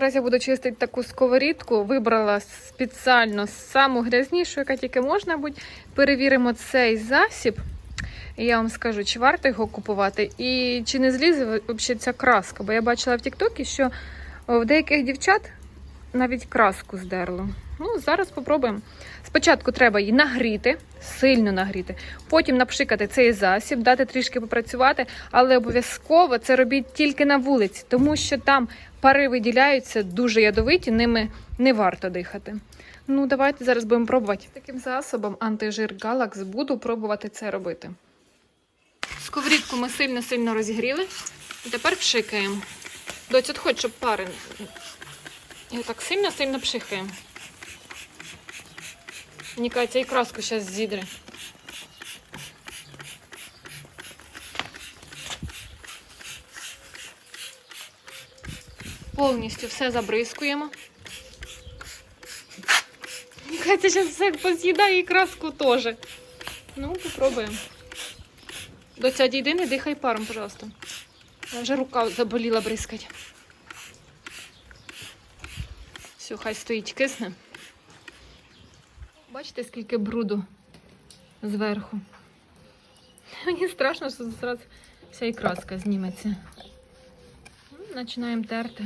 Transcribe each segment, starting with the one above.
Зараз я буду чистити таку сковорідку. Вибрала спеціально саму грязнішу, яка тільки можна бути. Перевіримо цей засіб. І я вам скажу, чи варто його купувати, і чи не злізе ця краска. Бо я бачила в Тіктокі, що в деяких дівчат навіть краску здерло. Ну, зараз спробуємо. Спочатку треба її нагріти, сильно нагріти, потім напшикати цей засіб, дати трішки попрацювати, але обов'язково це робіть тільки на вулиці, тому що там пари виділяються дуже ядовиті, ними не варто дихати. Ну, давайте зараз будемо пробувати. Таким засобом антижир Галакс буду пробувати це робити. Сковорідку ми сильно-сильно розігріли. І тепер пшикаємо. Доця, хоч, щоб пари. І так сильно-сильно пшикаємо. Мені кажеться, і краску зараз зідре. Повністю все забризкуємо. Кажеться, зараз все поз'їдає і краску теж. Ну, попробуємо. Доця, дійди, не дихай паром, пожалуйста. Я вже рука заболіла бризкать. Все, хай стоїть, кисне. Бачите, скільки бруду зверху. Мені страшно, що зараз вся і краска зніметься. Починаємо терти.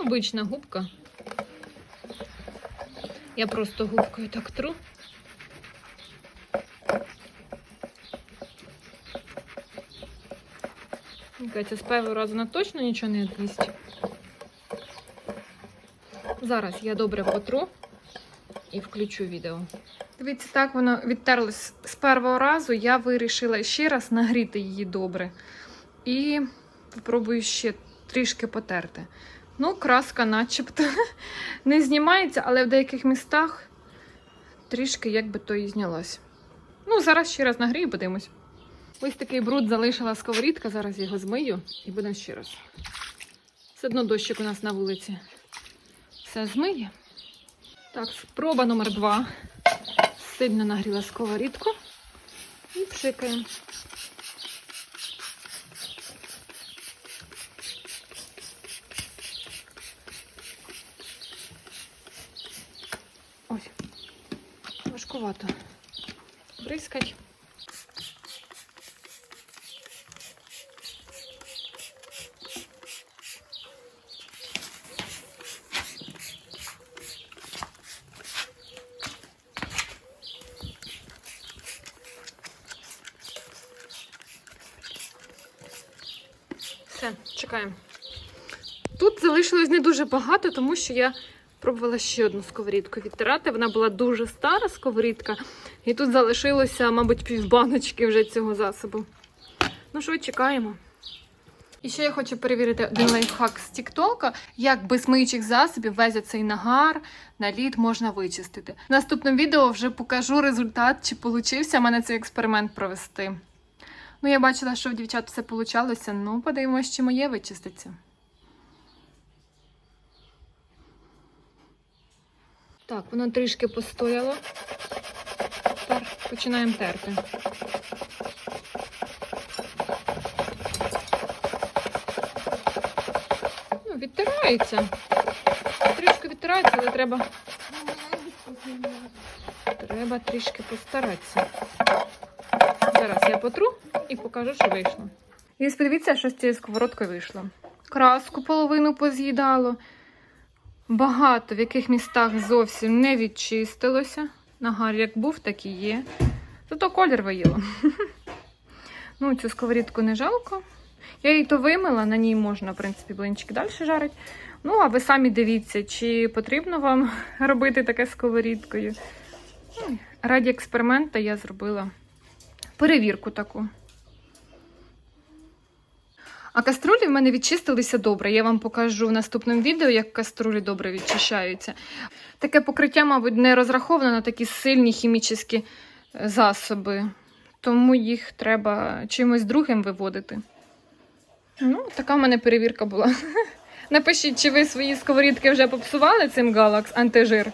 Обична губка. Я просто губкою так тру. Кажеться, з першого разу вона точно нічого не від'їсть. Зараз я добре потру і включу відео. Дивіться, так воно відтерлось з першого разу. Я вирішила ще раз нагріти її добре. І спробую ще трішки потерти. Ну, краска начебто не знімається, але в деяких містах трішки якби то і знялась. Ну, зараз ще раз нагрію, подивимось. Ось такий бруд залишила сковорідка, зараз його змию і будемо ще раз. Все одно дощик у нас на вулиці. Все змиє. Так, спроба номер два. Сильно нагріла сковорідку і пшикаємо. Важкувато. Бризкать. Все, чекаємо. Тут залишилось не дуже багато, тому що я пробувала ще одну сковорідку відтирати. Вона була дуже стара сковорідка, і тут залишилося, мабуть, півбаночки вже цього засобу. Ну що, чекаємо. І ще я хочу перевірити один лайфхак з Тіктока, як без миючих засобів весь цей нагар, наліт можна вичистити. В наступному відео вже покажу результат, чи получився мене цей експеримент провести. Ну, я бачила, що в дівчат все получалося. Ну, подивимось, чи моє вичиститься. Так, воно трішки постояло. Тепер починаємо терти. Ну, відтирається. Трішки відтирається, але треба, треба трішки постаратися. Зараз я потру і покажу, що вийшло. І ось подивіться, що з цією сковородкою вийшло. Краску половину поз'їдало. Багато в яких містах зовсім не відчистилося. Нагар як був, так і є. Зато колір виїло. Ну, цю сковорідку не жалко. Я її то вимила, на ній можна, в принципі, блинчики далі жарити. Ну, а ви самі дивіться, чи потрібно вам робити таке сковорідкою. Раді експеримента я зробила перевірку таку. А каструлі в мене відчистилися добре. Я вам покажу в наступному відео, як каструлі добре відчищаються. Таке покриття, мабуть, не розраховано на такі сильні хімічні е, засоби, тому їх треба чимось другим виводити. Ну, така в мене перевірка була. Напишіть, чи ви свої сковорідки вже попсували цим Галакс антижир.